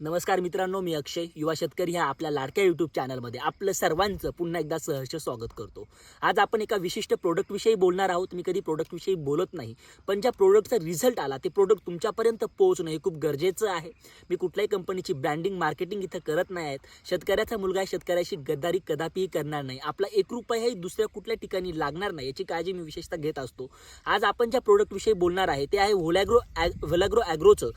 नमस्कार मित्रांनो मी अक्षय युवा शेतकरी ह्या आपल्या लाडक्या यूट्यूब चॅनलमध्ये आपलं सर्वांचं पुन्हा एकदा सहर्ष स्वागत करतो. आज आपण एका विशिष्ट प्रोडक्टविषयी बोलणार आहोत. मी कधी प्रोडक्टविषयी बोलत नाही पण ज्या प्रोडक्टचा रिझल्ट आला ते प्रोडक्ट तुमच्यापर्यंत पोहोचणं हे खूप गरजेचं आहे. मी कुठल्याही कंपनीची ब्रँडिंग मार्केटिंग इथं करत नाही आहेत शेतकऱ्याचा मुलगा शेतकऱ्याशी गद्दारी कदापिही करणार नाही. आपला एक रुपयाही दुसऱ्या कुठल्या ठिकाणी लागणार नाही याची काळजी मी विशेषतः घेत असतो. आज आपण ज्या प्रोडक्टविषयी बोलणार आहे ते आहे व्होलॅग्रो ॲग व्होलॅग्रो ॲग्रोचं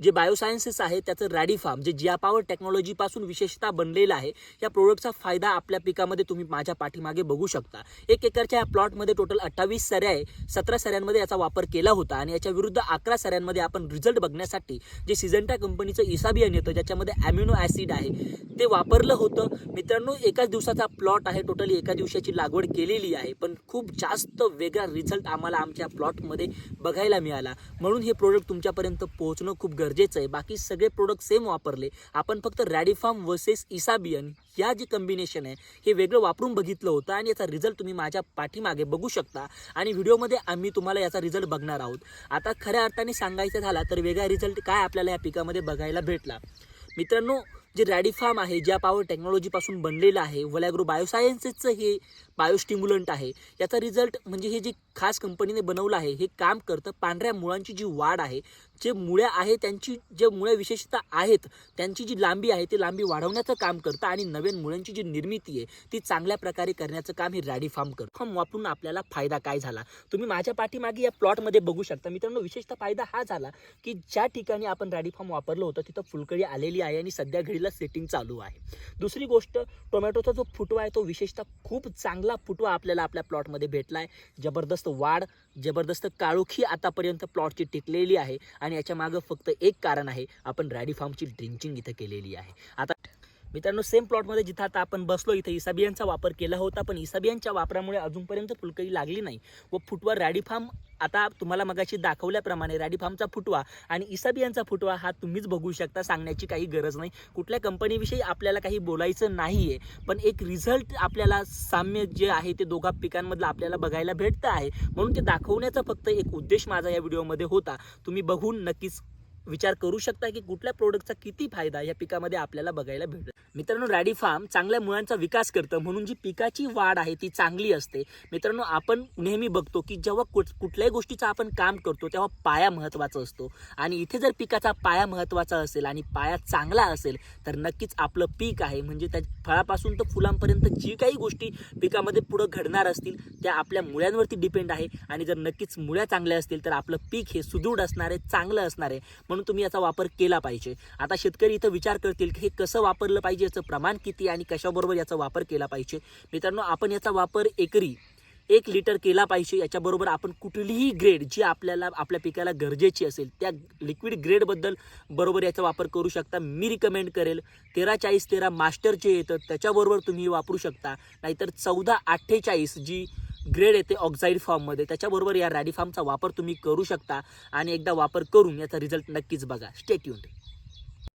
जे बायोसायन्सेस आहे त्याचं रॅडी फार्म जे जिया पॉवर टेक्नॉलॉजीपासून विशेषतः बनलेलं आहे या प्रोडक्टचा फायदा आपल्या पिकामध्ये तुम्ही माझ्या पाठीमागे बघू शकता. एक एकरच्या या प्लॉटमध्ये टोटल अठ्ठावीस सऱ्या आहे सतरा सऱ्यांमध्ये याचा वापर केला होता आणि याच्या विरुद्ध अकरा सऱ्यांमध्ये आपण रिझल्ट बघण्यासाठी जे सिझंटा कंपनीचं इसाबियन येतं ज्याच्यामध्ये ॲम्युनो ॲसिड आहे ते वापरलं होतं. मित्रांनो एकाच दिवसाचा प्लॉट आहे. टोटली एका दिवसाची लागवड केलेली आहे. पण खूप जास्त वेगळा रिझल्ट आम्हाला आमच्या प्लॉटमध्ये बघायला मिळाला. म्हणून हे प्रोडक्ट तुमच्यापर्यंत पोहोचणं खूप गरजेचं आहे. बाकी सगळे प्रोडक्ट सेम वापरले. आपण फक्त रॅडिफार्म वर्सेस इसाबियन या जे कॉम्बिनेशन आहे हे वेगळं वापरून बघितलं होतं आणि याचा रिझल्ट तुम्ही माझ्या पाठीमागे बघू शकता. आणि व्हिडिओमध्ये आम्ही तुम्हाला याचा रिझल्ट बघणार आहोत. आता खऱ्या अर्थाने सांगायचं झाला तर वेगळा रिझल्ट काय आपल्याला या पिकामध्ये बघायला भेटला? मित्रांनो जे रॅडिफार्म आहे ज्या पॉवर टेक्नॉलॉजीपासून बनलेलं आहे वलॅग्रो बायोसायन्सेसचं हे बायोस्टिम्युलंट आहे. याचा रिझल्ट म्हणजे हे जे खास कंपनीने बनवलं आहे. हे काम करतं पांढऱ्या मुळांची जी वाढ आहे जे मुळ्या आहे त्यांची जे मुळ्या विशेषतः आहेत त्यांची जी लांबी आहे ती लांबी वाढवण्याचं काम करतं आणि नवीन मुळ्यांची जी निर्मिती आहे ती चांगल्या प्रकारे करण्याचं काम हे रॅडी फार्म करतं. फार्म वापरून आपल्याला फायदा काय झाला? तुम्ही माझ्या पाठीमागे या प्लॉटमध्ये बघू शकता. मित्रांनो विशेषतः फायदा हा झाला की ज्या ठिकाणी आपण रॅडी फार्म वापरलं होतं तिथं फुलकळी आलेली आहे आणि सध्या घडीला सेटिंग चालू आहे. दुसरी गोष्ट टोमॅटोचा जो फुटवा आहे तो विशेषतः खूप चांगला फुटवा आपल्याला आपल्या प्लॉटमध्ये भेटला आहे जबरदस्त वाढ जबरदस्त काळोखी आतापर्यंत प्लॉटची टिकलेली आहे. आणि याच्या मागं फक्त एक कारण आहे. आपण रॅडी फार्मची ड्रिंचिंग इथं केलेली आहे. आता मित्रांनो सेम प्लॉटमध्ये जिथं आता आपण बसलो इथं इसाबियांचा वापर केला होता पण इसाबियांच्या वापरामुळे अजूनपर्यंत फुलकळी लागली नाही. व फुटवा रॅडी फार्म आता तुम्हाला मगाशी दाखवल्याप्रमाणे रॅडी फार्मचा फुटवा आणि इसाबियांचा फुटवा हा तुम्हीच बघू शकता सांगण्याची काही गरज नाही. कुठल्या कंपनीविषयी आपल्याला काही बोलायचं नाही आहे पण एक रिझल्ट आपल्याला साम्य जे आहे ते दोघा पिकांमधलं आपल्याला बघायला भेटतं आहे. म्हणून ते दाखवण्याचा फक्त एक उद्देश माझा या व्हिडिओमध्ये होता. तुम्ही बघून नक्कीच विचार करू शकता की कुठल्या प्रोडक्टचा किती फायदा या पिकामध्ये आपल्याला बघायला भेटतो मित्रांनो रॅडी फार्म चांगल्या मुळांचा विकास करतं. म्हणून जी पिकाची वाढ आहे ती चांगली असते. मित्रांनो आपण नेहमी बघतो की जेव्हा कुठ कुठल्याही गोष्टीचं आपण काम करतो तेव्हा पाया महत्त्वाचा असतो. आणि इथे जर पिकाचा पाया महत्त्वाचा असेल आणि पाया चांगला असेल तर नक्कीच आपलं पीक आहे. म्हणजे त्या फळापासून तर फुलांपर्यंत जी काही गोष्टी पिकामध्ये पुढं घडणार असतील त्या आपल्या मुळ्यांवरती डिपेंड आहे. आणि जर नक्कीच मुळ्या चांगल्या असतील तर आपलं पीक हे सुदृढ असणार आहे चांगलं असणार. आहे म्हणून तुम्ही याचा वापर केला पाहिजे. आता शेतकरी इथं विचार करतील की हे कसं वापरलं पाहिजे याचं प्रमाण किती आणि कशाबरोबर याचा वापर केला पाहिजे. मित्रांनो आपण याचा वापर एकरी एक लिटर केला पाहिजे. याच्याबरोबर आपण कुठलीही ग्रेड जी आपल्याला आपल्या पिकाला गरजेची असेल त्या लिक्विड ग्रेडबद्दल बरोबर याचा वापर करू शकता. मी रिकमेंड करेल तेरा चाळीस तेरा मास्टर जे येतं त्याच्याबरोबर तुम्ही वापरू शकता. नाहीतर चौदा अठ्ठेचाळीस जी ग्रेड येते ऑक्साईड फॉर्ममध्ये. त्याच्याबरोबर या रॅडीफार्मचा वापर तुम्ही करू शकता आणि एकदा वापर करून याचा रिझल्ट नक्कीच बघा. State unit